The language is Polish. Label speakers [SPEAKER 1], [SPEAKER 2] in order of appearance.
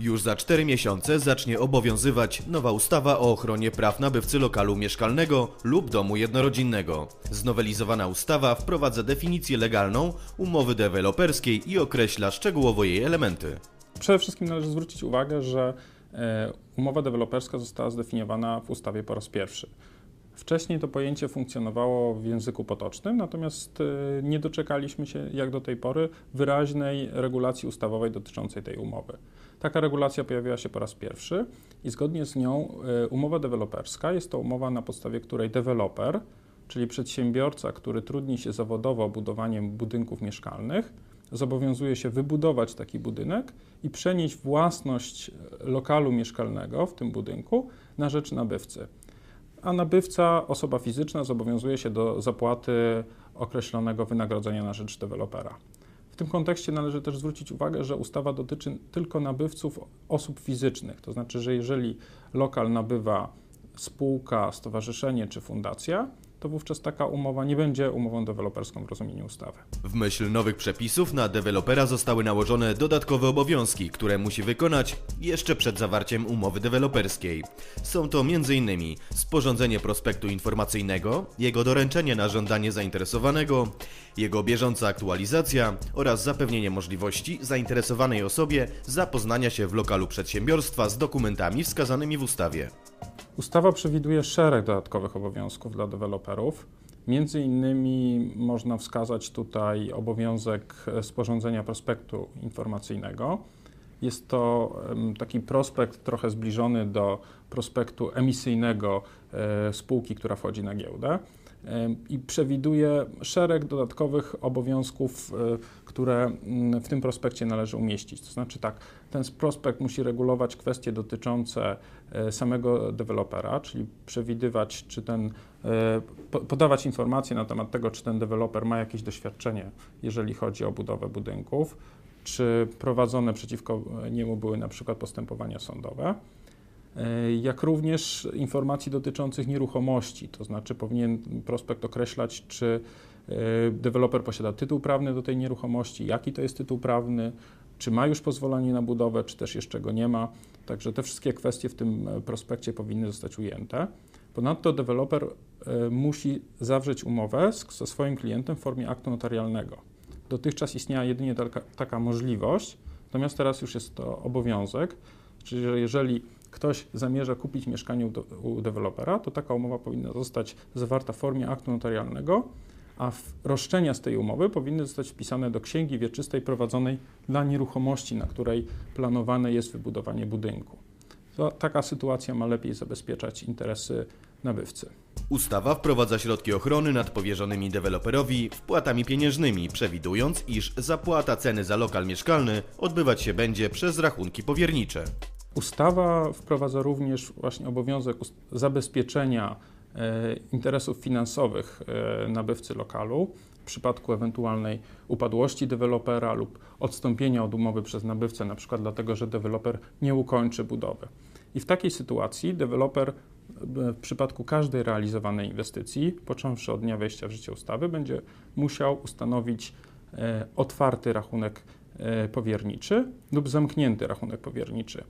[SPEAKER 1] Już za 4 miesiące zacznie obowiązywać nowa ustawa o ochronie praw nabywcy lokalu mieszkalnego lub domu jednorodzinnego. Znowelizowana ustawa wprowadza definicję legalną umowy deweloperskiej i określa szczegółowo jej elementy.
[SPEAKER 2] Przede wszystkim należy zwrócić uwagę, że e, umowa deweloperska została zdefiniowana w ustawie po raz pierwszy. Wcześniej to pojęcie funkcjonowało w języku potocznym, natomiast e, nie doczekaliśmy się, jak do tej pory, wyraźnej regulacji ustawowej dotyczącej tej umowy. Taka regulacja pojawiła się po raz pierwszy i zgodnie z nią e, umowa deweloperska jest to umowa, na podstawie której deweloper, czyli przedsiębiorca, który trudni się zawodowo budowaniem budynków mieszkalnych, zobowiązuje się wybudować taki budynek i przenieść własność lokalu mieszkalnego w tym budynku na rzecz nabywcy. A nabywca, osoba fizyczna, zobowiązuje się do zapłaty określonego wynagrodzenia na rzecz dewelopera. W tym kontekście należy też zwrócić uwagę, że ustawa dotyczy tylko nabywców osób fizycznych, to znaczy, że jeżeli lokal nabywa spółka, stowarzyszenie czy fundacja, to wówczas taka umowa nie będzie umową deweloperską w rozumieniu ustawy.
[SPEAKER 1] W myśl nowych przepisów na dewelopera zostały nałożone dodatkowe obowiązki, które musi wykonać jeszcze przed zawarciem umowy deweloperskiej. Są to m.in. sporządzenie prospektu informacyjnego, jego doręczenie na żądanie zainteresowanego, jego bieżąca aktualizacja oraz zapewnienie możliwości zainteresowanej osobie zapoznania się w lokalu przedsiębiorstwa z dokumentami wskazanymi w ustawie.
[SPEAKER 2] Ustawa przewiduje szereg dodatkowych obowiązków dla deweloperów. Między innymi można wskazać tutaj obowiązek e, sporządzenia prospektu informacyjnego. Jest to taki prospekt trochę zbliżony do prospektu emisyjnego e, spółki, która wchodzi na giełdę i przewiduje szereg dodatkowych obowiązków, e, które mm, w tym prospekcie należy umieścić. To znaczy tak, ten prospekt musi regulować kwestie dotyczące e, samego dewelopera, czyli przewidywać, czy ten, e, po- podawać informacje na temat tego, czy ten deweloper ma jakieś doświadczenie, jeżeli chodzi o budowę budynków, czy prowadzone przeciwko niemu były na przykład postępowania sądowe. E, jak również informacji dotyczących nieruchomości, to znaczy powinien prospekt określać, czy e, deweloper posiada tytuł prawny do tej nieruchomości, jaki to jest tytuł prawny, czy ma już pozwolenie na budowę, czy też jeszcze go nie ma. Także te wszystkie kwestie w tym e, prospekcie powinny zostać ujęte. Ponadto deweloper musi zawrzeć umowę ze swoim klientem w formie aktu notarialnego. Dotychczas istniała jedynie taka, taka możliwość, natomiast teraz już jest to obowiązek, czyli że jeżeli ktoś zamierza kupić mieszkanie u, u dewelopera, to taka umowa powinna zostać zawarta w formie aktu notarialnego, a roszczenia z tej umowy powinny zostać wpisane do księgi wieczystej prowadzonej dla nieruchomości, na której planowane jest wybudowanie budynku. To, taka sytuacja ma lepiej zabezpieczać interesy nabywcy.
[SPEAKER 1] Ustawa wprowadza środki ochrony nad powierzonymi deweloperowi wpłatami pieniężnymi, przewidując, iż zapłata ceny za lokal mieszkalny odbywać się będzie przez rachunki powiernicze.
[SPEAKER 2] Ustawa wprowadza również właśnie obowiązek zabezpieczenia e, interesów finansowych e, nabywcy lokalu w przypadku ewentualnej upadłości dewelopera lub odstąpienia od umowy przez nabywcę, na przykład dlatego, że deweloper nie ukończy budowy. I w takiej sytuacji deweloper e, w przypadku każdej realizowanej inwestycji, począwszy od dnia wejścia w życie ustawy, będzie musiał ustanowić otwarty rachunek powierniczy lub zamknięty rachunek powierniczy.